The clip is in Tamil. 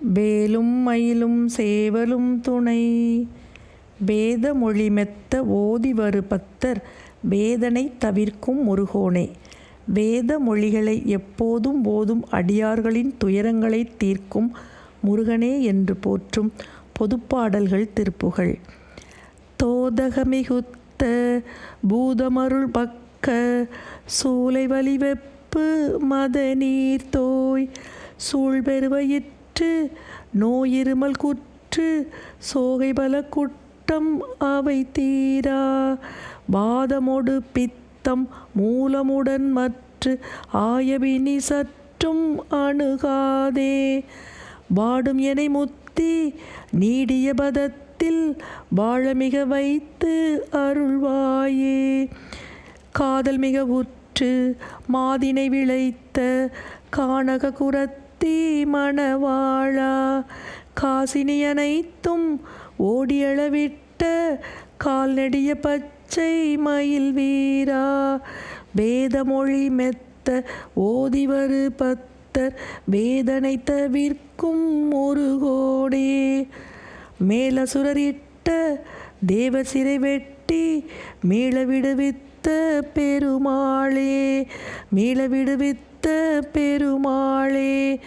வேலும் மயிலும் சேவலும் துணை. வேத மொழி மெத்த ஓதி வரு பத்தர் வேதனை தவிர்க்கும் முருகோனே. வேத மொழிகளை எப்போதும் போதும் அடியார்களின் துயரங்களை தீர்க்கும் முருகனே என்று போற்றும் பொதுப்பாடல்கள் திருப்புகள். தோதகமிகுத்த பூதமருள் பக்க சூலை வலிவெப்பு மத நீர் தோய் கூற்று நோயிருமல் குற்று சோகை பல குட்டம் அவை தீரா. வாதமோடு பித்தம் மூலமுடன் மற்று ஆயவினி சற்றும் அணுகாதே. வாடும் எனை முத்தி நீடிய பதத்தில் வாழமிக வைத்து அருள்வாயே. காதல் மிக உற்று மாதினை விளைத்த கானக தீ மணவாழா காசினி அனைத்தும் ஓடியளவிட்ட கால்நெடிய பச்சை மயில் வீரா. வேதமொழி மெத்த ஓதிவரு பத்தர் வேதனை தவிர்க்கும் முருகோடே மேலசுரரிட்ட தேவ சிறை வெட்டி மீள விடுவித்த பெருமாளே. மீள விடுவித்த பெருமாளே